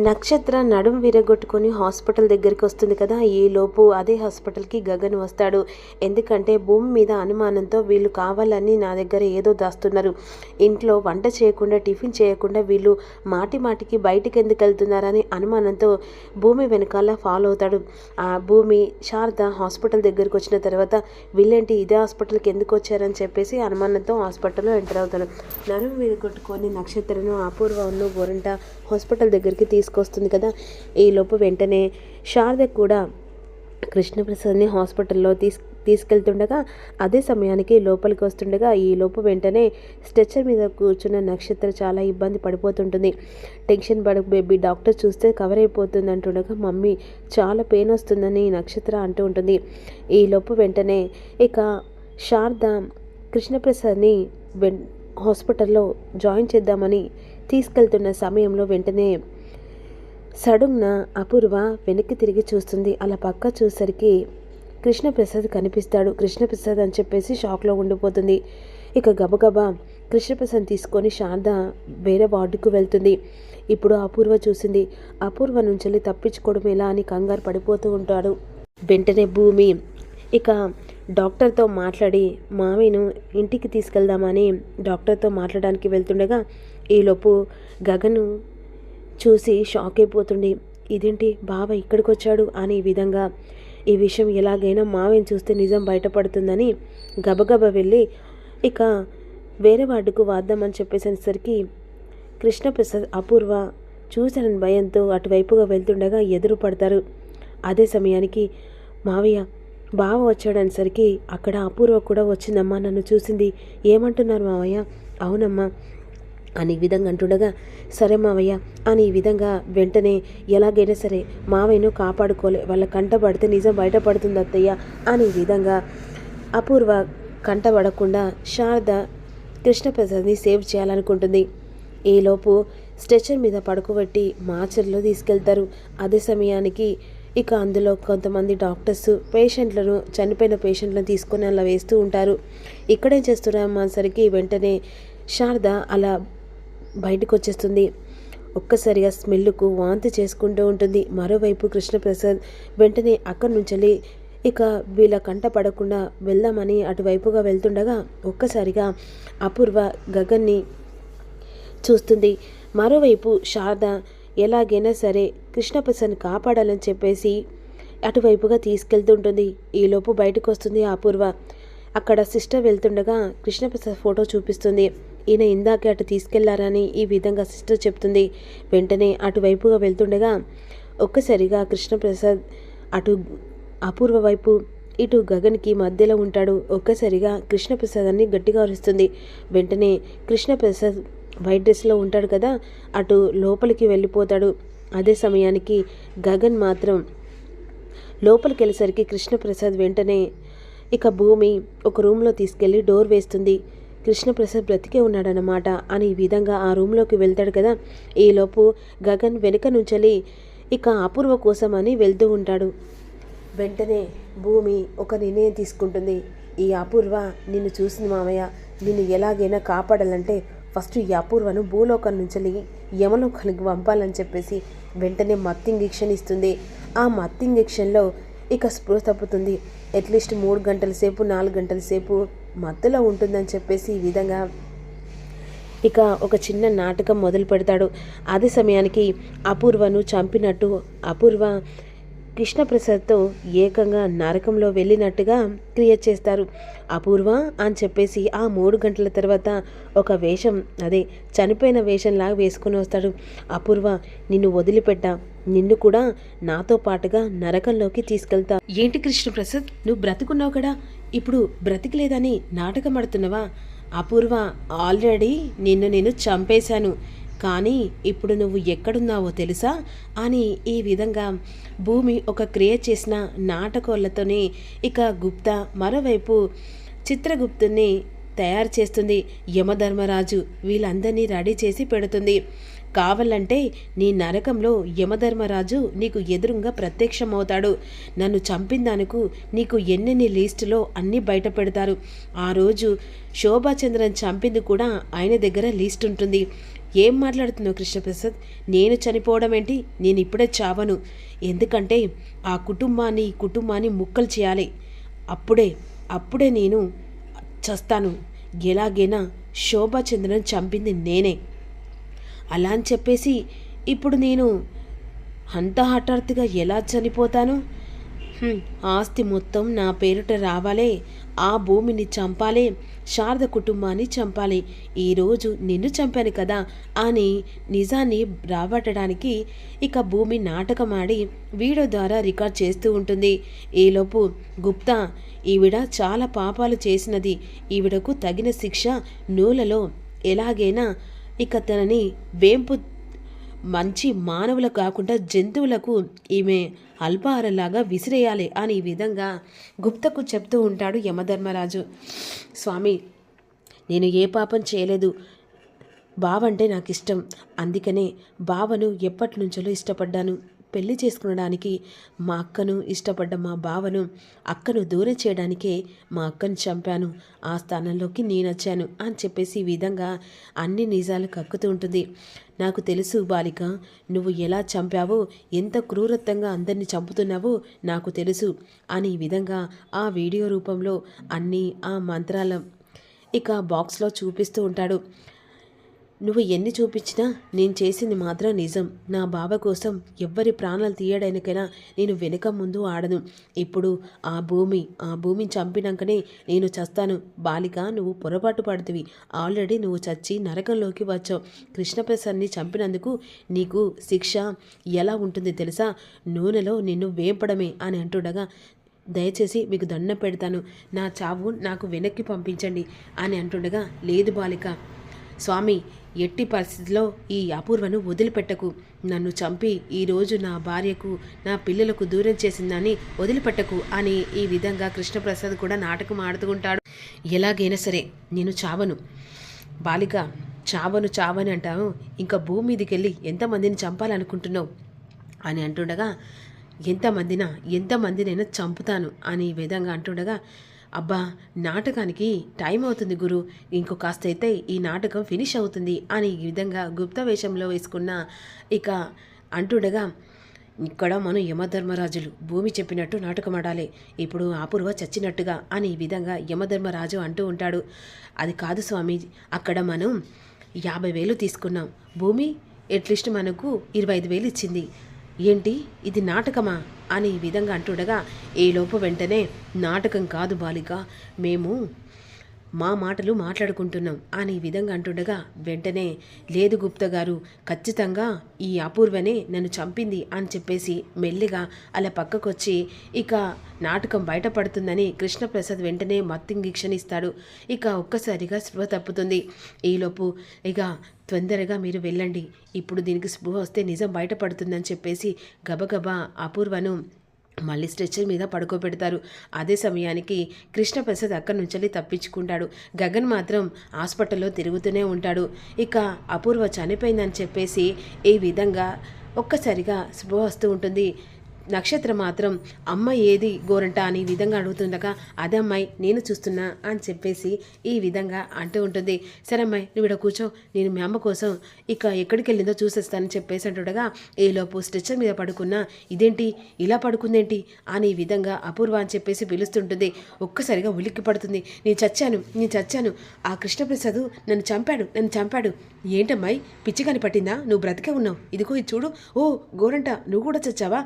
నక్షత్ర నడుం విరగొట్టుకొని హాస్పిటల్ దగ్గరికి వస్తుంది కదా ఈ లోపు అదే హాస్పిటల్కి గగన్ వస్తాడు. ఎందుకంటే భూమి మీద అనుమానంతో వీళ్ళు కావాలని నా దగ్గర ఏదో దాస్తున్నారు. ఇంట్లో వంట చేయకుండా టిఫిన్ చేయకుండా వీళ్ళు మాటి మాటికి బయటికి ఎందుకు వెళ్తున్నారని అనుమానంతో భూమి వెనకాల ఫాలో అవుతాడు. ఆ భూమి శారద హాస్పిటల్ దగ్గరికి వచ్చిన తర్వాత వీళ్ళేంటి ఇదే హాస్పిటల్కి ఎందుకు వచ్చారని చెప్పేసి అనుమానంతో హాస్పిటల్లో ఎంటర్ అవుతాడు. నడుము విరగొట్టుకొని నక్షత్రను అపూర్వను గోరంట హాస్పిటల్ దగ్గరికి తీసుకొస్తుంది కదా. ఈ లోపు వెంటనే శారద కూడా కృష్ణప్రసాద్ని హాస్పిటల్లో తీసు తీసుకెళ్తుండగా అదే సమయానికి లోపలికి వస్తుండగా ఈ లోపు వెంటనే స్ట్రెచ్చర్ మీద కూర్చున్న నక్షత్ర చాలా ఇబ్బంది పడిపోతుంటుంది. టెన్షన్ పడక బేబీ డాక్టర్ చూస్తే కవర్ అయిపోతుంది అంటుండగా మమ్మీ చాలా పెయిన్ వస్తుందని నక్షత్ర అంటూ ఉంటుంది. ఈ లోపు వెంటనే ఇక శారద కృష్ణప్రసాద్ని వెన్ హాస్పిటల్లో జాయిన్ చేద్దామని తీసుకెళ్తున్న సమయంలో వెంటనే సడున్న అపూర్వ వెనక్కి తిరిగి చూస్తుంది. అలా పక్క చూసరికి కృష్ణప్రసాద్ కనిపిస్తాడు. కృష్ణప్రసాద్ అని చెప్పేసి షాక్లో ఉండిపోతుంది. ఇక గబగబా కృష్ణప్రసాద్ తీసుకొని శారద వేరే వార్డుకు వెళ్తుంది. ఇప్పుడు అపూర్వ చూసింది. అపూర్వ నుంచి తప్పించుకోవడం ఎలా అని కంగారు పడిపోతూ ఉంటాడు. వెంటనే భూమి ఇక డాక్టర్తో మాట్లాడి మామయ్యను ఇంటికి తీసుకెళ్దామని డాక్టర్తో మాట్లాడడానికి వెళ్తుండగా ఈలోపు గగను చూసి షాక్ అయిపోతుంది ఇదేంటి? బావ ఇక్కడికి వచ్చాడు అని ఈ విధంగా ఈ విషయం ఎలాగైనా మావయ్యని చూస్తే నిజం బయటపడుతుందని గబగబ వెళ్ళి ఇక వేరే వార్డుకు వాద్దామని చెప్పేసరికి కృష్ణప్రసాద్ అపూర్వ చూశానని భయంతో అటువైపుగా వెళ్తుండగా ఎదురు పడతారు. అదే సమయానికి మావయ్య బావ వచ్చాడనేసరికి అక్కడ అపూర్వ కూడా వచ్చిందమ్మా నన్ను చూసింది. ఏమంటున్నారు మావయ్య? అవునమ్మా. అని విధంగా అంటుండగా సరే మావయ్య అని ఈ విధంగా వెంటనే ఎలాగైనా సరే మావయ్యను కాపాడుకోలే వాళ్ళ కంట పడితే నిజం బయటపడుతుంది అత్తయ్య అని ఈ విధంగా అపూర్వ కంట పడకుండా శారద కృష్ణప్రసాద్ని సేవ్ చేయాలనుకుంటుంది. ఈలోపు స్ట్రెచర్ మీద పడుకోబెట్టి మార్చర్లో తీసుకెళ్తారు. అదే సమయానికి ఇక అందులో కొంతమంది డాక్టర్స్ పేషెంట్లను చనిపోయిన పేషెంట్లను తీసుకొని అలా వేస్తూ ఉంటారు. ఇక్కడేం చేస్తున్నామా సరికి వెంటనే శారద అలా బయటకు వచ్చేస్తుంది ఒక్కసారిగా స్మెల్కు వాంతి చేసుకుంటూ ఉంటుంది. మరోవైపు కృష్ణప్రసాద్ వెంటనే అక్కడి నుంచి ఇక వీళ్ళ కంట పడకుండా వెళ్దామని అటువైపుగా వెళ్తుండగా ఒక్కసారిగా అపూర్వ గగన్ని చూస్తుంది. మరోవైపు శారద ఎలాగైనా సరే కృష్ణప్రసాద్ని కాపాడాలని చెప్పేసి అటువైపుగా తీసుకెళ్తుంటుంది. ఈలోపు బయటకు వస్తుంది అపూర్వ. అక్కడ సిస్టర్ వెళ్తుండగా కృష్ణప్రసాద్ ఫోటో చూపిస్తుంది. ఈయన ఇందాకే అటు తీసుకెళ్ళారని ఈ విధంగా సిస్టర్ చెప్తుంది. వెంటనే అటువైపుగా వెళ్తుండగా ఒక్కసారిగా కృష్ణప్రసాద్ అటు అపూర్వ వైపు ఇటు గగన్కి మధ్యలో ఉంటాడు. ఒక్కసారిగా కృష్ణప్రసాదాన్ని గట్టిగా అరుస్తుంది. వెంటనే కృష్ణప్రసాద్ వైట్ డ్రెస్లో ఉంటాడు కదా అటు లోపలికి వెళ్ళిపోతాడు. అదే సమయానికి గగన్ మాత్రం లోపలికి వెళ్ళేసరికి కృష్ణప్రసాద్ వెంటనే ఇక భూమి ఒక రూమ్లో తీసుకెళ్ళి డోర్ వేస్తుంది. కృష్ణప్రసాద్ బ్రతికే ఉన్నాడనమాట అని ఈ విధంగా ఆ రూమ్లోకి వెళ్తాడు కదా. ఈలోపు గగన్ వెనుక నుంచెలి ఇక అపూర్వ కోసం అని వెళ్తూ ఉంటాడు. వెంటనే భూమి ఒక నిర్ణయం తీసుకుంటుంది. ఈ అపూర్వ నిన్ను చూసింది మామయ్య. నిన్ను ఎలాగైనా కాపాడాలంటే ఫస్ట్ ఈ అపూర్వను భూలోకం నుంచి యమలోకానికి పంపాలని చెప్పేసి వెంటనే మత్తు ఇంజెక్షన్ ఇస్తుంది. ఆ మత్తు ఇంజెక్షన్లో ఇక స్పృహ తప్పుతుంది. అట్లీస్ట్ మూడు గంటల సేపు నాలుగు గంటల సేపు మత్తులో ఉంటుందని చెప్పేసి ఈ విధంగా ఇక ఒక చిన్న నాటకం మొదలు పెడతాడు. అదే సమయానికి అపూర్వను చంపినట్టు అపూర్వ కృష్ణప్రసాద్తో ఏకంగా నరకంలో వెళ్ళినట్టుగా క్రియేట్ చేస్తారు. అపూర్వ అని చెప్పేసి ఆ మూడు గంటల తర్వాత ఒక వేషం అదే చనిపోయిన వేషంలాగా వేసుకుని వస్తాడు. అపూర్వ నిన్ను వదిలిపెట్టా. నిన్ను కూడా నాతో పాటుగా నరకంలోకి తీసుకెళ్తా. ఏంటి కృష్ణప్రసాద్? నువ్వు బ్రతుకున్నావు కదా. ఇప్పుడు బ్రతికలేదని నాటకమడుతున్నవా? అపూర్వ ఆల్రెడీ నిన్ను నేను చంపేశాను. కానీ ఇప్పుడు నువ్వు ఎక్కడున్నావో తెలుసా? అని ఈ విధంగా భూమి ఒక క్రియేట్ చేసిన నాటకోళ్ళతోనే ఇక గుప్తా మరోవైపు చిత్రగుప్తుని తయారు చేస్తుంది. యమధర్మరాజు వీళ్ళందరినీ రెడీ చేసి పెడుతుంది. కావాలంటే నీ నరకంలో యమధర్మరాజు నీకు ఎదురుగా ప్రత్యక్షమవుతాడు. నన్ను చంపిందానుకు నీకు ఎన్నెన్ని లీస్టులో అన్నీ బయట పెడతారు ఆ రోజు శోభాచంద్రన్ చంపింది కూడా ఆయన దగ్గర లీస్ట్ ఉంటుంది ఏం మాట్లాడుతున్నావు కృష్ణప్రసాద్? నేను చనిపోవడం ఏంటి నేను ఇప్పుడే చావను. ఎందుకంటే ఆ కుటుంబాన్ని కుటుంబాన్ని ముక్కలు చేయాలి. అప్పుడే అప్పుడే నేను చస్తాను. ఎలాగైనా శోభాచంద్రను చంపింది నేనే. అలా అని చెప్పేసి ఇప్పుడు నేను అంత హఠాత్తుగా ఎలా చనిపోతాను? ఆస్తి మొత్తం నా పేరిట రావాలే ఆ భూమిని చంపాలి శారద కుటుంబాన్ని చంపాలి ఈరోజు నిన్ను చంపాను కదా అని నిజాన్ని రాబట్టడానికి ఇక భూమి నాటకమాడి వీడియో ద్వారా రికార్డ్ చేస్తూ ఉంటుంది. ఈలోపు గుప్తా ఈవిడ చాలా పాపాలు చేసినది ఈవిడకు తగిన శిక్ష నూలలో ఎలాగైనా ఇక తనని వేంపు మంచి మానవులకు కాకుండా జంతువులకు ఈమె అల్పాహారంలాగా విసిరేయాలి అని ఈ విధంగా గుప్తకు చెప్తూ ఉంటాడు యమధర్మరాజు. స్వామి నేను ఏ పాపం చేయలేదు. బావంటే నాకు ఇష్టం అందుకనే బావను ఎప్పటి నుంచో ఇష్టపడ్డాను. పెళ్ళి చేసుకునడానికి మా అక్కను ఇష్టపడ్డ మా బావను అక్కను దూరం చేయడానికే మా అక్కను చంపాను. ఆ స్థానంలోకి నేను వచ్చాను అని చెప్పేసి ఈ విధంగా అన్ని నిజాలు కక్కుతూ ఉంటుంది. నాకు తెలుసు బాలిక నువ్వు ఎలా చంపావో ఎంత క్రూరత్వంగా అందరిని చంపుతున్నావో నాకు తెలుసు అని ఈ విధంగా ఆ వీడియో రూపంలో అన్నీ ఆ మంత్రాల ఇక బాక్స్లో చూపిస్తూ ఉంటాడు. నువ్వు ఎన్ని చూపించినా నేను చేసింది మాత్రం నిజం. నా బావ కోసం ఎవ్వరి ప్రాణాలు తీయడానికైనా నేను వెనుక ముందు ఆడను. ఇప్పుడు ఆ భూమి ఆ భూమిని చంపినాకనే నేను చస్తాను. బాలిక నువ్వు పొరపాటు పడుతువి. ఆల్రెడీ నువ్వు చచ్చి నరకంలోకి వచ్చావు. కృష్ణప్రసాద్ని చంపినందుకు నీకు శిక్ష ఎలా ఉంటుంది తెలుసా? నూనెలో నిన్ను వేపడమే అని అంటుండగా దయచేసి మీకు దండం పెడతాను. నా చావు నాకు వెనక్కి పంపించండి అని అంటుండగా లేదు బాలిక. స్వామి ఎట్టి పరిస్థితిలో ఈ అపూర్వను వదిలిపెట్టకు. నన్ను చంపి ఈరోజు నా భార్యకు నా పిల్లలకు దూరం చేసిందని వదిలిపెట్టకు అని ఈ విధంగా కృష్ణప్రసాద్ కూడా నాటకం ఆడుతుంటాడు. ఎలాగైనా సరే నేను చావను. బాలిక చావను చావని అంటాము ఇంకా భూమి మీదకి వెళ్ళి ఎంతమందిని చంపాలనుకుంటున్నావు? అని అంటుండగా ఎంతమందినా ఎంతమందినైనా చంపుతాను అని ఈ విధంగా అంటుండగా అబ్బా నాటకానికి టైం అవుతుంది గురు. ఇంకో కాస్త అయితే ఈ నాటకం ఫినిష్ అవుతుంది అని ఈ విధంగా గుప్త వేషంలో వేసుకున్న ఇక అంటుండగా ఇక్కడ మనం యమధర్మరాజులు భూమి చెప్పినట్టు నాటకం ఆడాలి ఇప్పుడు అపూర్వ చచ్చినట్టుగా అని ఈ విధంగా యమధర్మరాజు అంటూ ఉంటాడు. అది కాదు స్వామి అక్కడ మనం యాభై వేలు తీసుకున్నాం. భూమి అట్లీస్ట్ మనకు ఇరవై ఐదు వేలు ఇచ్చింది. ఏంటి? ఇది నాటకమా? అని ఈ విధంగా అంటుండగా ఈలోపు వెంటనే నాటకం కాదు బాలిక. మేము మా మాటలు మాట్లాడుకుంటున్నాం అని విధంగా అంటుండగా వెంటనే లేదు గుప్తా గారు ఖచ్చితంగా ఈ అపూర్వనే నన్ను చంపింది అని చెప్పేసి మెల్లిగా అలా పక్కకొచ్చి ఇక నాటకం బయటపడుతుందని కృష్ణప్రసాద్ వెంటనే మత్తింగిక్షనిస్తాడు ఇక ఒక్కసారిగా స్పృహ తప్పుతుంది. ఈలోపు ఇక తొందరగా మీరు వెళ్ళండి. ఇప్పుడు దీనికి స్పృహ వస్తే నిజం బయటపడుతుందని చెప్పేసి గబగబా అపూర్వను మళ్ళీ స్ట్రెచ్చర్ మీద పడుకోబెడతారు. అదే సమయానికి కృష్ణప్రసాద్ అక్కడి నుంచి తప్పించుకుంటాడు. గగన్ మాత్రం హాస్పిటల్లో తిరుగుతూనే ఉంటాడు. ఇక అపూర్వ చనిపోయిందని చెప్పేసి ఈ విధంగా ఒక్కసారిగా శుభ వస్తూ ఉంటుంది. నక్షత్రం మాత్రం అమ్మ ఏది గోరంట అని ఈ విధంగా అడుగుతుండగా అదే అమ్మాయి నేను చూస్తున్నా అని చెప్పేసి ఈ విధంగా అంటూ ఉంటుంది. సరే అమ్మాయి నువ్వు ఇక్కడ కూర్చో నేను మీ అమ్మ కోసం ఇక ఎక్కడికి వెళ్ళిందో చూసేస్తానని చెప్పేసి అంటుండగా ఈలోపు స్ట్రెచ్చర్ మీద పడుకున్నా ఇదేంటి ఇలా పడుకుందేంటి అని ఈ విధంగా అపూర్వ అని చెప్పేసి పిలుస్తుంటుంది. ఒక్కసారిగా ఉలిక్కి పడుతుంది. నేను చచ్చాను నేను చచ్చాను ఆ కృష్ణప్రసాద్ నన్ను చంపాడు నన్ను చంపాడు. ఏంటమ్మాయి పిచ్చిగాని పట్టిందా? నువ్వు బ్రతికే ఉన్నావు. ఇదిగో ఇది చూడు. ఓ గోరంట నువ్వు కూడా చచ్చావా?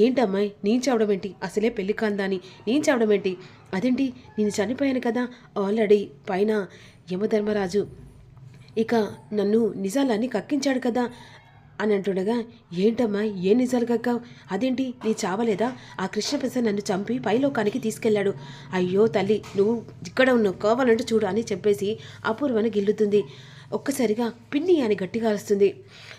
ఏంటమ్మాయి? నేను చావడం ఏంటి అసలే పెళ్ళి కాందాని. నేను చావడం ఏంటి అదేంటి? నేను చనిపోయాను కదా? ఆల్రెడీ. పైన యమధర్మరాజు. ఇక నన్ను నిజాలన్నీ కక్కించాడు కదా? అని అంటుండగా ఏంటమ్మా? ఏ నిజాలు కక్క అదేంటి? నీ చావలేదా? ఆ కృష్ణప్రసాద్ నన్ను చంపి పైలోకానికి తీసుకెళ్ళాడు. అయ్యో తల్లి నువ్వు ఇక్కడ ఉన్నావు. కావాలంటే చూడు అని చెప్పేసి అపూర్వను గిల్లుతుంది. ఒక్కసారిగా పిన్ని అని గట్టిగా అరుస్తుంది.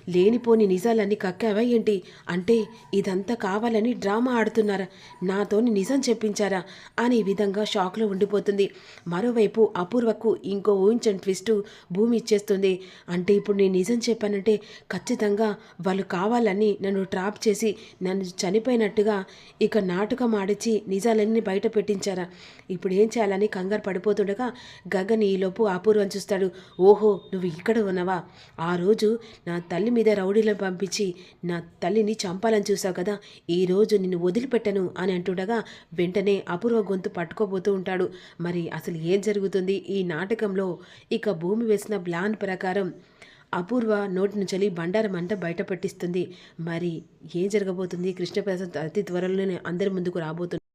లేనిపోని నిజాలన్నీ కక్కావా ఏంటి? అంటే ఇదంతా కావాలని డ్రామా ఆడుతున్నారా? నాతోని నిజం చెప్పించారా? అనే విధంగా షాక్లో ఉండిపోతుంది. మరోవైపు అపూర్వకు ఇంకో ఊహించని ట్విస్ట్ భూమి ఇచ్చేస్తుంది. అంటే ఇప్పుడు నేను నిజం చెప్పానంటే ఖచ్చితంగా వాళ్ళు కావాలని నన్ను ట్రాప్ చేసి నన్ను చనిపోయినట్టుగా ఇక నాటకం ఆడిచి నిజాలన్నీ బయట పెట్టించారా? ఇప్పుడు ఏం చేయాలని కంగారు పడిపోతుండగా గగన్ ఈలోపు అపూర్వం చూస్తాడు. ఓహో నువ్వు నువ్వు ఇక్కడ ఉన్నావా? ఆ రోజు నా తల్లి మీద రౌడీలను పంపించి నా తల్లిని చంపాలని చూసావు కదా. ఈ రోజు నిన్ను వదిలిపెట్టను అని అంటుండగా వెంటనే అపూర్వ గొంతు పట్టుకోబోతూ ఉంటాడు. మరి అసలు ఏం జరుగుతుంది ఈ నాటకంలో? ఇక భూమి వేసిన ప్లాన్ ప్రకారం అపూర్వ నోటి నుంచి బండారం అంట బయట పట్టిస్తుంది మరి ఏం జరగబోతుంది? కృష్ణప్రసాద్ అతి త్వరలోనే అందరి ముందుకు రాబోతుంది